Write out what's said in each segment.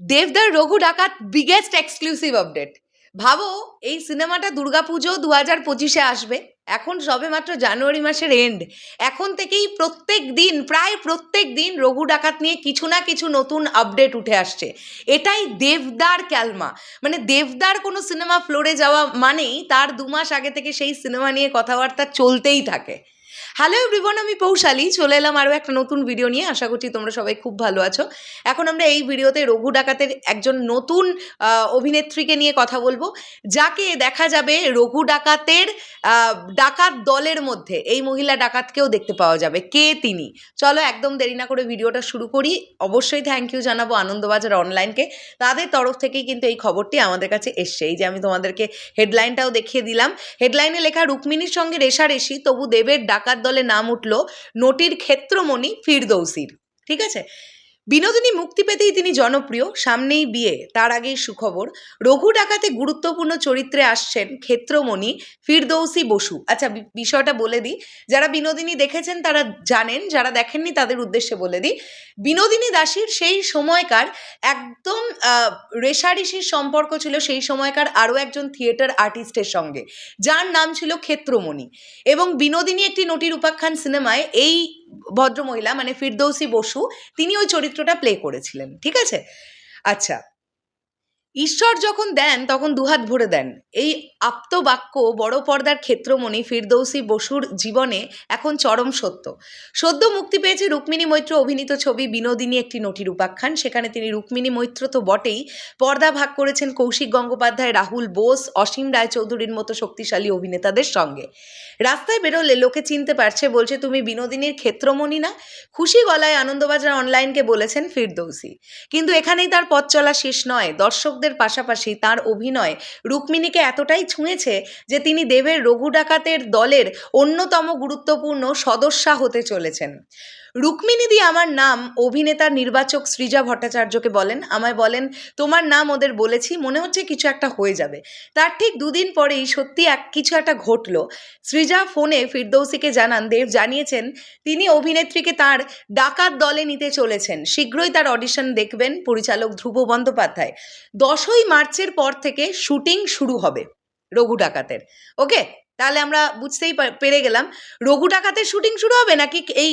দেবদার রঘু ডাকাত biggest exclusive update ভাবো, এই সিনেমাটা দুর্গাপুজো দু হাজার পঁচিশে আসবে, এখন সবে মাত্র জানুয়ারি মাসের এন্ড এখন থেকেই প্রত্যেক দিন, প্রায় প্রত্যেক দিন রঘু ডাকাত নিয়ে কিছু না কিছু নতুন আপডেট উঠে আসছে। এটাই দেবদার ক্যালমা। মানে দেবদার কোনো সিনেমা ফ্লোরে যাওয়া মানেই তার দু মাস আগে থেকে সেই সিনেমা নিয়ে কথাবার্তা চলতেই থাকে। হ্যালো এভরিওয়ান আমি পৌশালী। চলে এলাম আরও একটা নতুন ভিডিও নিয়ে। আশা করছি তোমরা সবাই খুব ভালো আছো। এখন আমরা এই ভিডিওতে রঘু ডাকাতের একজন নতুন অভিনেত্রীকে নিয়ে কথা বলব, যাকে দেখা যাবে রঘু ডাকাতের ডাকাত দলের মধ্যে। এই মহিলা ডাকাতকেও দেখতে পাওয়া যাবে। কে তিনি? চলো একদম দেরি না করে ভিডিওটা শুরু করি। অবশ্যই থ্যাংক ইউ জানাব আনন্দবাজার অনলাইনকে তাদের তরফ থেকেই কিন্তু এই খবরটি আমাদের কাছে এসছে। এই যে আমি তোমাদেরকে হেডলাইনটাও দেখিয়ে দিলাম। হেডলাইনে লেখা, রুক্মিণীর সঙ্গে রেশারেশি, তবু দেবের ডাকাত দলে নাম উঠল নটির ক্ষেত্রমণি ফিরদৌসির। ঠিক আছে? বিনোদিনী মুক্তি পেতেই তিনি জনপ্রিয়, সামনেই বিয়ে, তার আগেই সুখবর। রঘু ডাকাতে গুরুত্বপূর্ণ চরিত্রে আসছেন ক্ষেত্রমণি ফিরদৌসি বসু। আচ্ছা বিষয়টা বলে দিই। যারা বিনোদিনী দেখেছেন, তারা জানেন, যারা দেখেননি, তাদের উদ্দেশ্যে বলে দিই। বিনোদিনী দাসীর সেই সময়কার একদম রেশারেশির সম্পর্ক ছিল সেই সময়কার আরও একজন থিয়েটার আর্টিস্টের সঙ্গে। যার নাম ছিল ক্ষেত্রমণি। এবং বিনোদিনী একটি নটির উপাখ্যান সিনেমায় এই ভদ্রমহিলা মানে ফিরদৌসী বসু তিনি ওই চরিত্রটা প্লে করেছিলেন ঠিক আছে? আচ্ছা ঈশ্বর যখন দেন, তখন দুহাত ভরে দেন। এই আপ্তবাক্য বড় পর্দার ক্ষেত্রমণি ফিরদৌসি বসুর জীবনে এখন চরম সত্য। সদ্য মুক্তি পেয়েছে রুক্মিণী মৈত্র অভিনীত ছবি বিনোদিনী একটি নটির উপাখ্যান সেখানে তিনি রুক্মিণী মৈত্র তো বটেই। পর্দা ভাগ করেছেন কৌশিক গঙ্গোপাধ্যায়, রাহুল বোস, অসীম রায়চৌধুরীর মতো শক্তিশালী অভিনেতাদের সঙ্গে। রাস্তায় বেরোলে লোকে চিনতে পারছে, বলছে, তুমি বিনোদিনীর ক্ষেত্রমণি না? খুশি গলায় আনন্দবাজার অনলাইনকে বলেছেন ফিরদৌসি। কিন্তু এখানেই তার পথ চলা শেষ নয়। দর্শকদের পাশাপাশি তার অভিনয় রুক্মিণীকে এতটাই ছুঁয়েছে যে তিনি দেবের রঘু ডাকাতের দলের অন্যতম গুরুত্বপূর্ণ সদস্যা হতে চলেছেন। রুক্মিণীদি আমার নাম অভিনেতা নির্বাচক সৃজা ভট্টাচার্যকে বলেন। আমায় বলেন, তোমার নাম ওদের বলেছি, মনে হচ্ছে কিছু একটা হয়ে যাবে। তার ঠিক দুদিন পরেই সত্যি এক কিছু একটা ঘটলো। সৃজা ফোনে ফিরদৌসিকে জানান, দেব জানিয়েছেন, তিনি অভিনেত্রীকে তার ডাকাত দলে নিতে চলেছেন। শীঘ্রই তার অডিশন দেখবেন পরিচালক ধ্রুব বন্দ্যোপাধ্যায়। দশই মার্চের পর থেকে শুটিং শুরু হবে রঘু ডাকাতের। ওকে? তাহলে আমরা বুঝতেই পেরে গেলাম। রঘু ডাকাতের শুটিং শুরু হবে নাকি এই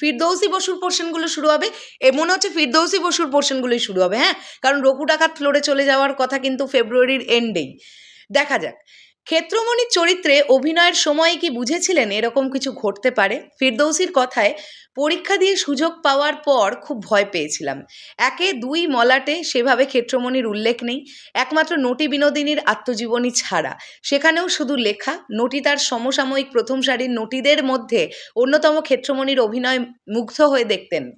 ফিরদৌসি বসুর পোর্শনগুলো শুরু হবে? এ মনে হচ্ছে ফিরদৌসি বসুর পোর্শনগুলোই শুরু হবে হ্যাঁ? কারণ রঘু ডাকাত ফ্লোরে চলে যাওয়ার কথা কিন্তু ফেব্রুয়ারির এন্ডেই দেখা যাক। ক্ষেত্রমণির চরিত্রে অভিনয়ের সময় কি বুঝেছিলেন এরকম কিছু ঘটতে পারে? ফিরদৌসির কথায়, পরীক্ষা দিয়ে সুযোগ পাওয়ার পর খুব ভয় পেয়েছিলাম। একে দুই মলাটে সেভাবে ক্ষেত্রমণির উল্লেখ নেই। একমাত্র নটি বিনোদিনীর আত্মজীবনী ছাড়া। সেখানেও শুধু লেখা, নটি তার সমসাময়িক প্রথম সারির নটিদের মধ্যে অন্যতম ক্ষেত্রমণির অভিনয় মুগ্ধ হয়ে দেখতেন।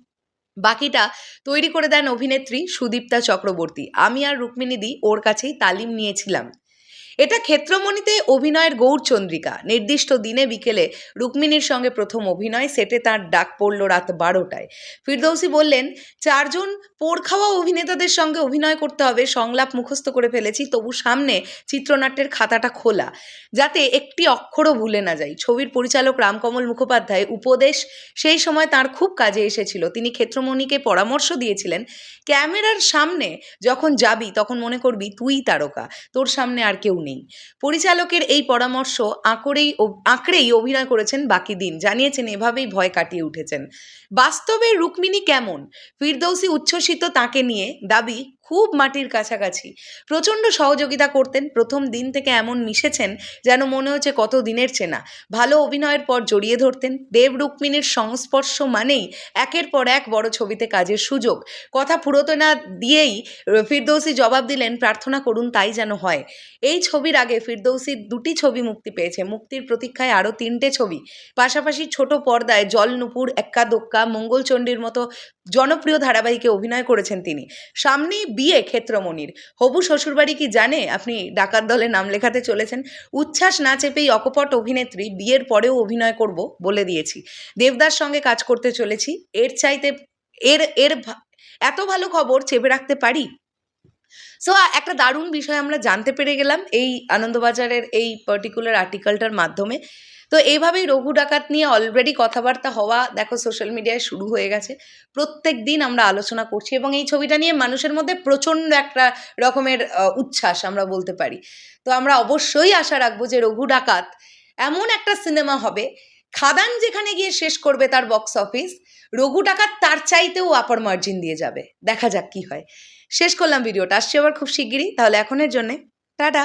বাকিটা তৈরি করে দেন অভিনেত্রী সুদীপ্তা চক্রবর্তী। আমি আর রুক্মিণীদি ওর কাছেই তালিম নিয়েছিলাম। এটা ক্ষেত্রমণিতে অভিনয়ের গৌরচন্দ্রিকা। নির্দিষ্ট দিনে বিকেলে রুক্মিণীর সঙ্গে প্রথম অভিনয়, সেটে তার ডাক পড়ল রাত বারোটায়। ফিরদৌসি বললেন, চারজন পোড় খাওয়া অভিনেতাদের সঙ্গে অভিনয় করতে হবে, সংলাপ মুখস্থ করে ফেলেছি, তবু সামনে চিত্রনাট্যের খাতাটা খোলা। যাতে একটি অক্ষরও ভুলে না যাই। ছবির পরিচালক রামকমল মুখোপাধ্যায় উপদেশ, সেই সময় তার খুব কাজে এসেছিল। তিনি ক্ষেত্রমণিকে পরামর্শ দিয়েছিলেন, ক্যামেরার সামনে যখন যাবি, তখন মনে করবি তুই তারকা। তোর সামনে আর কেউ নেই। পরিচালকের এই পরামর্শ আঁকড়েই আঁকড়েই অভিনয় করেছেন বাকি দিন, জানিয়েছেন এভাবেই ভয় কাটিয়ে উঠেছেন। বাস্তবে রুক্মিণী কেমন? ফিরদৌসি উচ্ছ্বসিত তাকে নিয়ে দাবি খুব মাটির কাছাকাছি। প্রচণ্ড সহযোগিতা করতেন, প্রথম দিন থেকে এমন মিশেছেন যেন মনে হচ্ছে কত দিনের চেনা। ভালো অভিনয়ের পর জড়িয়ে ধরতেন, দেব রুক্মিণীর সংস্পর্শ মানেই একের পর এক বড় ছবিতে কাজের সুযোগ। কথা ফুরোতে না দিয়েই ফিরদৌসি জবাব দিলেন, প্রার্থনা করুন, তাই যেন হয়। এই ছবির আগে ফিরদৌসির দুটি ছবি মুক্তি পেয়েছে। মুক্তির প্রতীক্ষায় আরও তিনটে ছবি। পাশাপাশি ছোট পর্দায় জল নুপুর, এক্কা দোক্কা, মঙ্গলচণ্ডীর মতো জনপ্রিয় ধারাবাহিকে অভিনয় করেছেন তিনি। সামনেই বিয়ে ক্ষেত্রমণির। হবু শ্বশুরবাড়ি কি জানে? আপনি ডাকাত দলে নাম লেখাতে চলেছেন। উচ্ছ্বাস না চেপেই অকপট অভিনেত্রী বিয়ের পরেও অভিনয় করব বলে দিয়েছি। দেবদার সঙ্গে কাজ করতে চলেছি। এর চাইতে এর এর এত ভালো খবর চেপে রাখতে পারি? সো একটা দারুণ বিষয় আমরা জানতে পেরে গেলাম এই আনন্দবাজারের এই পার্টিকুলার আর্টিকেলটার মাধ্যমে। তো এইভাবেই রঘু ডাকাত নিয়ে অলরেডি কথাবার্তা হওয়া, দেখো সোশ্যাল মিডিয়ায় শুরু হয়ে গেছে। প্রত্যেক দিন আমরা আলোচনা করছি এবং এই ছবিটা নিয়ে মানুষের মধ্যে প্রচণ্ড একটা রকমের উচ্ছ্বাস আমরা বলতে পারি। তো আমরা অবশ্যই আশা রাখব যে রঘু ডাকাত এমন একটা সিনেমা হবে, খাদান যেখানে গিয়ে শেষ করবে তার বক্স অফিস রঘু ডাকাত তার চাইতেও আপার মার্জিন দিয়ে যাবে। দেখা যাক কি হয়। শেষ করলাম ভিডিওটা আসছি আবার খুব শিগগিরই। তাহলে এখনের জন্যে, টাটা!